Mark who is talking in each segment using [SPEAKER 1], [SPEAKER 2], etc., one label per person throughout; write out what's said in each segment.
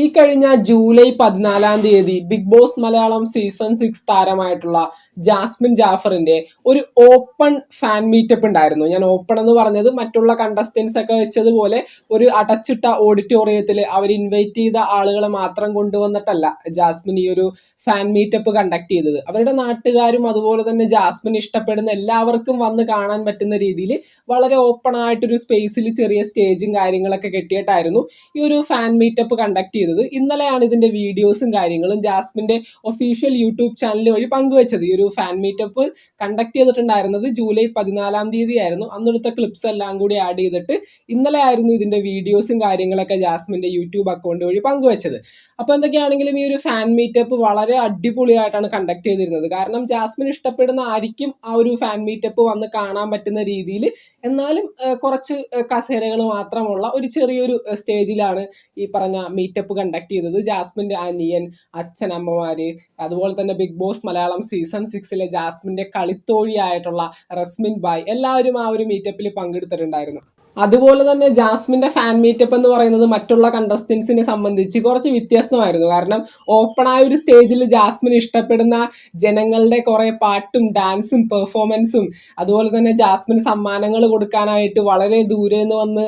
[SPEAKER 1] ഈ കഴിഞ്ഞ ജൂലൈ പതിനാലാം തീയതി big boss Malayalam season six താരമായിട്ടുള്ള Jasmine ജാഫറിന്റെ ഒരു ഓപ്പൺ ഫാൻ മീറ്റപ്പ് ഉണ്ടായിരുന്നു. ഞാൻ ഓപ്പൺ എന്ന് പറഞ്ഞത് മറ്റുള്ള കണ്ടസ്റ്റൻസ് ഒക്കെ വെച്ചതുപോലെ ഒരു അടച്ചിട്ട ഓഡിറ്റോറിയത്തിൽ അവർ ഇൻവൈറ്റ് ചെയ്ത ആളുകളെ മാത്രം കൊണ്ടുവന്നിട്ടല്ല ജാസ്മിൻ ഈ ഒരു ഫാൻ മീറ്റപ്പ് കണ്ടക്ട് ചെയ്തത്. അവരുടെ നാട്ടുകാരും അതുപോലെ തന്നെ ജാസ്മിൻ ഇഷ്ടപ്പെടുന്ന എല്ലാവർക്കും വന്ന് കാണാൻ പറ്റുന്ന രീതിയിൽ വളരെ ഓപ്പൺ ആയിട്ടൊരു സ്പേസിൽ ചെറിയ സ്റ്റേജും കാര്യങ്ങളൊക്കെ കെട്ടിയിട്ടായിരുന്നു ഈ ഒരു ഫാൻ മീറ്റപ്പ് കണ്ടക്ട് ചെയ്തത്. ഇന്നലെയാണ് ഇതിന്റെ വീഡിയോസും കാര്യങ്ങളും ജാസ്മിന്റെ ഒഫീഷ്യൽ യൂട്യൂബ് ചാനൽ വഴി പങ്കുവച്ചത്. ഈ ഒരു ഫാൻ മീറ്റപ്പ് കണ്ടക്ട് ചെയ്തിട്ടുണ്ടായിരുന്നത് ജൂലൈ പതിനാലാം തീയതി ആയിരുന്നു അന്നെടുത്ത ക്ലിപ്സ് എല്ലാം കൂടി ആഡ് ചെയ്തിട്ട് ഇന്നലെ ആയിരുന്നു ഇതിന്റെ വീഡിയോസും കാര്യങ്ങളൊക്കെ ജാസ്മിന്റെ യൂട്യൂബ് അക്കൗണ്ട് വഴി പങ്കുവച്ചത്. അപ്പോൾ എന്തൊക്കെയാണെങ്കിലും ഈ ഒരു ഫാൻ മീറ്റപ്പ് വളരെ അടിപൊളിയായിട്ടാണ് കണ്ടക്ട് ചെയ്തിരുന്നത്. കാരണം ജാസ്മിൻ ഇഷ്ടപ്പെടുന്ന ആയിരിക്കും ആ ഒരു ഫാൻ മീറ്റപ്പ് വന്ന് കാണാൻ പറ്റുന്ന രീതിയിൽ. എന്നാലും കുറച്ച് കസേരകൾ മാത്രമുള്ള ഒരു ചെറിയൊരു സ്റ്റേജിലാണ് ഈ പറഞ്ഞ മീറ്റപ്പ് കണ്ടക്ട് ചെയ്തത് ജാസ്മിന്റെ അനിയൻ അച്ഛൻ അമ്മമാര്. അതുപോലെ തന്നെ ബിഗ് ബോസ് മലയാളം സീസൺ സിക്സിലെ ജാസ്മിന്റെ കളിത്തോഴിയായിട്ടുള്ള റസ്മിൻ ബായ് എല്ലാവരും ആ ഒരു മീറ്റപ്പിൽ പങ്കെടുത്തിട്ടുണ്ടായിരുന്നു. അതുപോലെ തന്നെ ജാസ്മിന്റെ ഫാൻ മീറ്റപ്പ് എന്ന് പറയുന്നത് മറ്റുള്ള കണ്ടസ്റ്റൻസിനെ സംബന്ധിച്ച് കുറച്ച് വ്യത്യസ്തമായിരുന്നു. കാരണം ഓപ്പൺ ആയ ഒരു സ്റ്റേജിൽ ജാസ്മിൻ ഇഷ്ടപ്പെടുന്ന ജനങ്ങളുടെ കുറെ പാട്ടും ഡാൻസും പെർഫോമൻസും അതുപോലെ തന്നെ ജാസ്മിന് സമ്മാനങ്ങൾ കൊടുക്കാനായിട്ട് വളരെ ദൂരെ നിന്ന് വന്ന്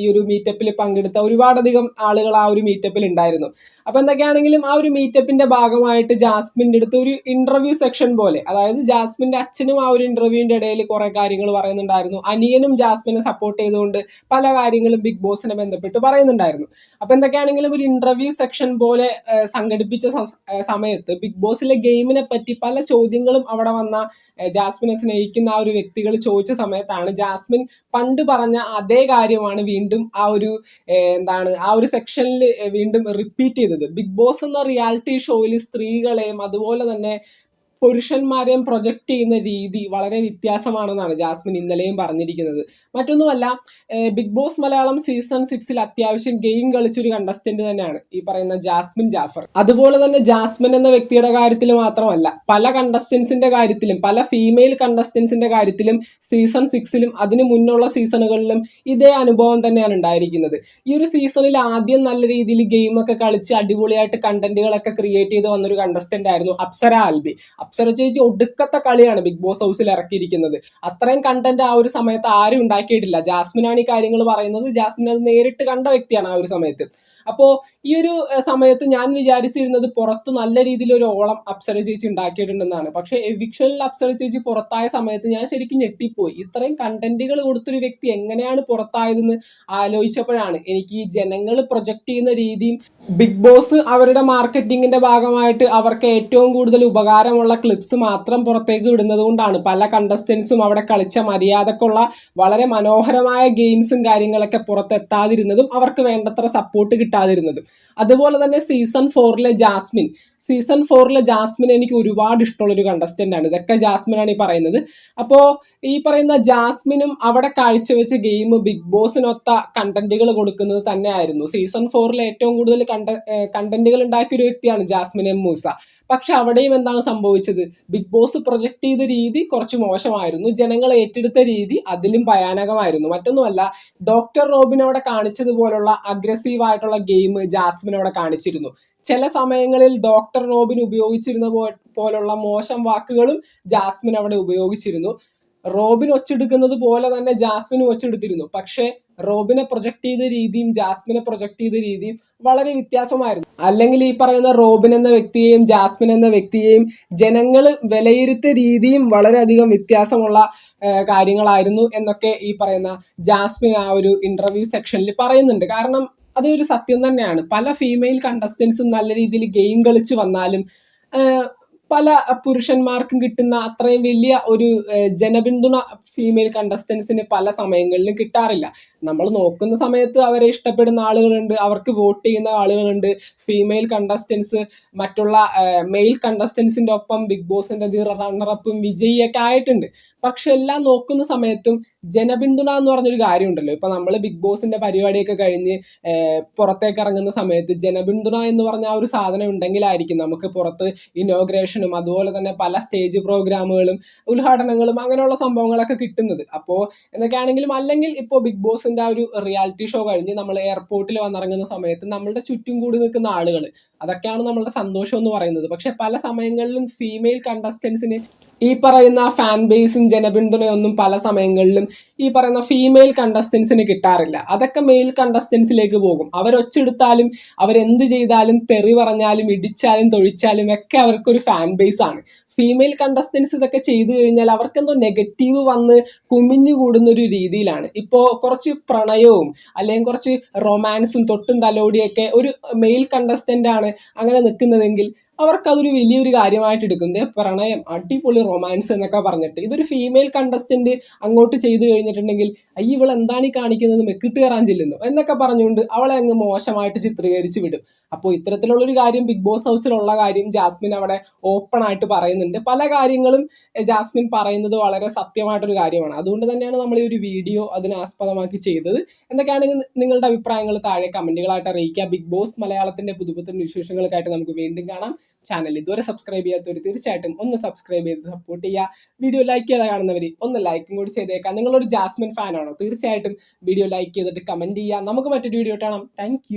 [SPEAKER 1] ഈ ഒരു മീറ്റപ്പിൽ പങ്കെടുത്ത ഒരുപാടധികം ആളുകൾ ആ ഒരു മീറ്റപ്പിൽ ഉണ്ടായിരുന്നു അപ്പൊ എന്തൊക്കെയാണെങ്കിലും ആ ഒരു മീറ്റപ്പിന്റെ ഭാഗമായിട്ട് ജാസ്മിന്റെ അടുത്ത് ഒരു ഇന്റർവ്യൂ സെക്ഷൻ പോലെ അതായത് ജാസ്മിന്റെ അച്ഛനും ആ ഒരു ഇന്റർവ്യൂവിന്റെ ഇടയിൽ കുറെ കാര്യങ്ങൾ പറയുന്നുണ്ടായിരുന്നു. അനിയനും ജാസ്മിനെ സപ്പോർട്ട് ചെയ്തുകൊണ്ട് പല കാര്യങ്ങളും ബിഗ് ബോസിനെ ബന്ധപ്പെട്ട് പറയുന്നുണ്ടായിരുന്നു. അപ്പൊ എന്തൊക്കെയാണെങ്കിലും ഒരു ഇന്റർവ്യൂ സെക്ഷൻ പോലെ സംഘടിപ്പിച്ച സമയത്ത് ബിഗ് ബോസിലെ ഗെയിമിനെ പറ്റി പല ചോദ്യങ്ങളും അവിടെ വന്ന ജാസ്മിനെ സ്നേഹിക്കുന്ന ആ ഒരു വ്യക്തികൾ ചോദിച്ച സമയത്താണ് ജാസ്മിൻ പണ്ട് പറഞ്ഞ അതേ കാര്യമാണ് വീണ്ടും ആ ഒരു എന്താണ് ആ ഒരു സെക്ഷനിൽ വീണ്ടും റിപ്പീറ്റ് ചെയ്തത്. ബിഗ് ബോസ് എന്ന റിയാലിറ്റി ഷോയിൽ സ്ത്രീകളെയും അതുപോലെ തന്നെ പുരുഷന്മാരെയും പ്രൊജക്റ്റ് ചെയ്യുന്ന രീതി വളരെ വ്യത്യാസമാണെന്നാണ് ജാസ്മിൻ ഇന്നലെയും പറഞ്ഞിരിക്കുന്നത്. മറ്റൊന്നുമല്ല ബിഗ് ബോസ് മലയാളം സീസൺ സിക്സിൽ അത്യാവശ്യം ഗെയിം കളിച്ചൊരു കണ്ടസ്റ്റന്റ് തന്നെയാണ് ഈ പറയുന്ന ജാസ്മിൻ ജാഫർ. അതുപോലെ തന്നെ ജാസ്മിൻ എന്ന വ്യക്തിയുടെ കാര്യത്തിൽ മാത്രമല്ല പല കണ്ടസ്റ്റൻസിന്റെ കാര്യത്തിലും പല ഫീമെയിൽ കണ്ടസ്റ്റൻസിന്റെ കാര്യത്തിലും സീസൺ സിക്സിലും അതിന് മുന്നുള്ള സീസണുകളിലും ഇതേ അനുഭവം തന്നെയാണ് ഉണ്ടായിരിക്കുന്നത്. ഈ ഒരു സീസണിൽ ആദ്യം നല്ല രീതിയിൽ ഗെയിമൊക്കെ കളിച്ച് അടിപൊളിയായിട്ട് കണ്ടന്റുകളൊക്കെ ക്രിയേറ്റ് ചെയ്ത് വന്നൊരു കണ്ടസ്റ്റന്റ് ആയിരുന്നു അപ്സര ആൽബി. അപ്സര ചേച്ചി ഒടുക്കത്തെ കളിയാണ് ബിഗ് ബോസ് ഹൗസിൽ ഇറക്കിയിരിക്കുന്നത്. അത്രയും കണ്ടന്റ് ആ ഒരു സമയത്ത് ആരും ഉണ്ടാക്കിയിട്ടില്ല. ജാസ്മിനാണ് ഈ കാര്യങ്ങൾ പറയുന്നത്. ജാസ്മിൻ അത് നേരിട്ട് കണ്ട വ്യക്തിയാണ് ആ ഒരു സമയത്ത്. അപ്പോൾ ഈ ഒരു സമയത്ത് ഞാൻ വിചാരിച്ചിരുന്നത് പുറത്ത് നല്ല രീതിയിൽ ഒരു ഓളം അപ്സര ചേച്ചി ഉണ്ടാക്കിയിട്ടുണ്ടെന്നാണ്. പക്ഷേ എവിക്ഷനിൽ അപ്സര ചേച്ചി പുറത്തായ സമയത്ത് ഞാൻ ശരിക്കും ഞെട്ടിപ്പോയി. ഇത്രയും കണ്ടന്റുകൾ കൊടുത്തൊരു വ്യക്തി എങ്ങനെയാണ് പുറത്തായതെന്ന് ആലോചിച്ചപ്പോഴാണ് എനിക്ക് ഈ ജനങ്ങൾ പ്രൊജക്ട് ചെയ്യുന്ന രീതിയും ബിഗ് ബോസ് അവരുടെ മാർക്കറ്റിങ്ങിന്റെ ഭാഗമായിട്ട് അവർക്ക് ഏറ്റവും കൂടുതൽ ഉപകാരമുള്ള ക്ലിപ്സ് മാത്രം പുറത്തേക്ക് വിടുന്നത് കൊണ്ടാണ്. പല കണ്ടസ്റ്റൻസും അവിടെ കളിച്ച മര്യാദക്കുള്ള വളരെ മനോഹരമായ ഗെയിംസും കാര്യങ്ങളൊക്കെ പുറത്തെത്താതിരുന്നതും അവർക്ക് വേണ്ടത്ര സപ്പോർട്ട് കിട്ടാതിരുന്നതും. അതുപോലെ തന്നെ സീസൺ ഫോറിലെ ജാസ്മിൻ. സീസൺ ഫോറിലെ ജാസ്മിൻ എനിക്ക് ഒരുപാട് ഇഷ്ടമുള്ള ഒരു കണ്ടസ്റ്റന്റ് ആണ്. ഇതൊക്കെ ജാസ്മിനാണ് ഈ പറയുന്നത്. അപ്പോൾ ഈ പറയുന്ന ജാസ്മിനും അവിടെ കാഴ്ചവെച്ച ഗെയിം ബിഗ് ബോസിനൊത്ത കണ്ടന്റുകൾ കൊടുക്കുന്നത് തന്നെയായിരുന്നു. സീസൺ ഫോറിൽ ഏറ്റവും കൂടുതൽ കണ്ട കണ്ടന്റുകൾ ഉണ്ടാക്കിയ ഒരു വ്യക്തിയാണ് ജാസ്മിൻ എം മൂസ. പക്ഷെ അവിടെയും എന്താണ് സംഭവിച്ചത്? ബിഗ് ബോസ് പ്രൊജക്ട് ചെയ്ത രീതി കുറച്ച് മോശമായിരുന്നു. ജനങ്ങൾ ഏറ്റെടുത്ത രീതി അതിലും ഭയാനകമായിരുന്നു. മറ്റൊന്നുമല്ല ഡോക്ടർ റോബിനോടെ കാണിച്ചതുപോലുള്ള അഗ്രസീവ് ആയിട്ടുള്ള ഗെയിം ജാസ്മിനോടെ കാണിച്ചിരുന്നു. ചില സമയങ്ങളിൽ ഡോക്ടർ റോബിൻ ഉപയോഗിച്ചിരുന്ന പോലുള്ള മോശം വാക്കുകളും ജാസ്മിൻ അവിടെ ഉപയോഗിച്ചിരുന്നു. റോബിൻ ഒച്ചെടുക്കുന്നത് പോലെ തന്നെ ജാസ്മിനും ഒച്ചെടുത്തിരുന്നു. പക്ഷേ റോബിനെ പ്രൊജക്ട് ചെയ്ത രീതിയും ജാസ്മിനെ പ്രൊജക്ട് ചെയ്ത രീതിയും വളരെ വ്യത്യാസമായിരുന്നു. അല്ലെങ്കിൽ ഈ പറയുന്ന റോബിൻ എന്ന വ്യക്തിയെയും ജാസ്മിൻ എന്ന വ്യക്തിയെയും ജനങ്ങൾ വിലയിരുത്തിയ രീതിയും വളരെയധികം വ്യത്യാസമുള്ള കാര്യങ്ങളായിരുന്നു എന്നൊക്കെ ഈ പറയുന്ന ജാസ്മിൻ ആ ഒരു ഇന്റർവ്യൂ സെക്ഷനിൽ പറയുന്നുണ്ട്. കാരണം അതൊരു സത്യം തന്നെയാണ്. പല ഫീമെയിൽ കണ്ടസ്റ്റൻസും നല്ല രീതിയിൽ ഗെയിം കളിച്ചു വന്നാലും പല പുരുഷന്മാർക്കും കിട്ടുന്ന അത്രയും വലിയ ഒരു ജനപിന്തുണ ഫീമെയിൽ കണ്ടസ്റ്റൻസിന് പല സമയങ്ങളിലും കിട്ടാറില്ല. നമ്മൾ നോക്കുന്ന സമയത്ത് അവരെ ഇഷ്ടപ്പെടുന്ന ആളുകളുണ്ട് അവർക്ക് വോട്ട് ചെയ്യുന്ന ആളുകളുണ്ട്. ഫീമെയിൽ കണ്ടസ്റ്റൻസ് മറ്റുള്ള മെയിൽ കണ്ടസ്റ്റൻസിന്റെ ഒപ്പം ബിഗ് ബോസിന്റെ ദി റണ്ണറപ്പും വിജയിയൊക്കെ ആയിട്ടുണ്ട്. പക്ഷെ എല്ലാം നോക്കുന്ന സമയത്തും ജനപിന്തുണ എന്ന് പറഞ്ഞൊരു കാര്യമുണ്ടല്ലോ. ഇപ്പൊ നമ്മൾ ബിഗ് ബോസിന്റെ പരിപാടിയൊക്കെ കഴിഞ്ഞ് പുറത്തേക്ക് ഇറങ്ങുന്ന സമയത്ത് ജനപിന്തുണ എന്ന് പറഞ്ഞ ആ ഒരു സാധനം ഉണ്ടെങ്കിലായിരിക്കും നമുക്ക് പുറത്ത് ഇനോഗ്രേഷനും അതുപോലെ തന്നെ പല സ്റ്റേജ് പ്രോഗ്രാമുകളും ഉദ്ഘാടനങ്ങളും അങ്ങനെയുള്ള സംഭവങ്ങളൊക്കെ കിട്ടുന്നത്. അപ്പോൾ എന്തൊക്കെയാണെങ്കിലും അല്ലെങ്കിൽ ഇപ്പോൾ ബിഗ് ബോസ് ബോസിന്റെ ആ ഒരു റിയാലിറ്റി ഷോ കഴിഞ്ഞ് നമ്മൾ എയർപോർട്ടിൽ വന്നിറങ്ങുന്ന സമയത്ത് നമ്മളുടെ ചുറ്റും കൂടി നിൽക്കുന്ന ആളുകൾ അതൊക്കെയാണ് നമ്മളുടെ സന്തോഷം എന്ന് പറയുന്നത്. പക്ഷെ പല സമയങ്ങളിലും ഫീമെയിൽ കണ്ടസ്റ്റൻസിന് ഈ പറയുന്ന ഫാൻ ബേസും ജനപിന്തുണയൊന്നും പല സമയങ്ങളിലും ഈ പറയുന്ന ഫീമെയിൽ കണ്ടസ്റ്റൻസിന് കിട്ടാറില്ല. അതൊക്കെ മെയിൽ കണ്ടസ്റ്റൻസിലേക്ക് പോകും. അവരൊച്ചെടുത്താലും അവരെന്ത് ചെയ്താലും തെറി പറഞ്ഞാലും ഇടിച്ചാലും തൊഴിച്ചാലും ഒക്കെ അവർക്കൊരു ഫാൻ ബേസ് ആണ്. ഫീമെയിൽ കണ്ടസ്റ്റൻസ് ഇതൊക്കെ ചെയ്തു കഴിഞ്ഞാൽ അവർക്കെന്തോ നെഗറ്റീവ് വന്ന് കുമിഞ്ഞു കൂടുന്ന ഒരു രീതിയിലാണ്. ഇപ്പോൾ കുറച്ച് പ്രണയവും അല്ലെങ്കിൽ കുറച്ച് റൊമാൻസും തൊട്ടും തലോടിയൊക്കെ ഒരു മെയിൽ കണ്ടസ്റ്റന്റ് ആണ് അങ്ങനെ നിൽക്കുന്നതെങ്കിൽ അവർക്കതൊരു വലിയൊരു കാര്യമായിട്ട് എടുക്കുന്നത് പ്രണയം അടിപൊളി റൊമാൻസ് എന്നൊക്കെ പറഞ്ഞിട്ട് ഇതൊരു ഫീമെയിൽ കണ്ടസ്റ്റന്റ് അങ്ങോട്ട് ചെയ്തു കഴിഞ്ഞിട്ടുണ്ടെങ്കിൽ അയ്യ ഇവൾ എന്താണ് ഈ കാണിക്കുന്നത്? മെക്കിട്ട് കയറാൻ ചെല്ലുന്നു എന്നൊക്കെ പറഞ്ഞുകൊണ്ട് അവളെ അങ്ങ് മോശമായിട്ട് ചിത്രീകരിച്ച് വിടും. അപ്പോൾ ഇത്തരത്തിലുള്ളൊരു കാര്യം ബിഗ് ബോസ് ഹൗസിലുള്ള കാര്യം ജാസ്മിൻ അവിടെ ഓപ്പൺ ആയിട്ട് പറയുന്നുണ്ട്. പല കാര്യങ്ങളും ജാസ്മിൻ പറയുന്നത് വളരെ സത്യമായിട്ടൊരു കാര്യമാണ്. അതുകൊണ്ട് തന്നെയാണ് നമ്മൾ ഈ ഒരു വീഡിയോ അതിനെ ആസ്പദമാക്കി ചെയ്തത്. എന്തൊക്കെയാണെങ്കിൽ നിങ്ങളുടെ അഭിപ്രായങ്ങൾ താഴെ കമന്റുകളായിട്ട് അറിയിക്കുക. ബിഗ് ബോസ് മലയാളത്തിന്റെ പുതുപുത്തൻ വിശേഷങ്ങൾക്കായിട്ട് നമുക്ക് വീണ്ടും കാണാം. ചാനൽ ഇതുവരെ സബ്സ്ക്രൈബ് ചെയ്യാത്തവർ തീർച്ചയായിട്ടും ഒന്ന് സബ്സ്ക്രൈബ് ചെയ്ത് സപ്പോർട്ട് ചെയ്യുക. വീഡിയോ ലൈക്ക് ചെയ്ത് കാണുന്നവർ ഒന്ന് ലൈക്കും കൂടി ചെയ്തേക്കാം. നിങ്ങളൊരു ജാസ്മിൻ ഫാനാണോ തീർച്ചയായിട്ടും വീഡിയോ ലൈക്ക് ചെയ്തിട്ട് കമന്റ് ചെയ്യുക. നമുക്ക് മറ്റൊരു വീഡിയോ കാണാം. താങ്ക്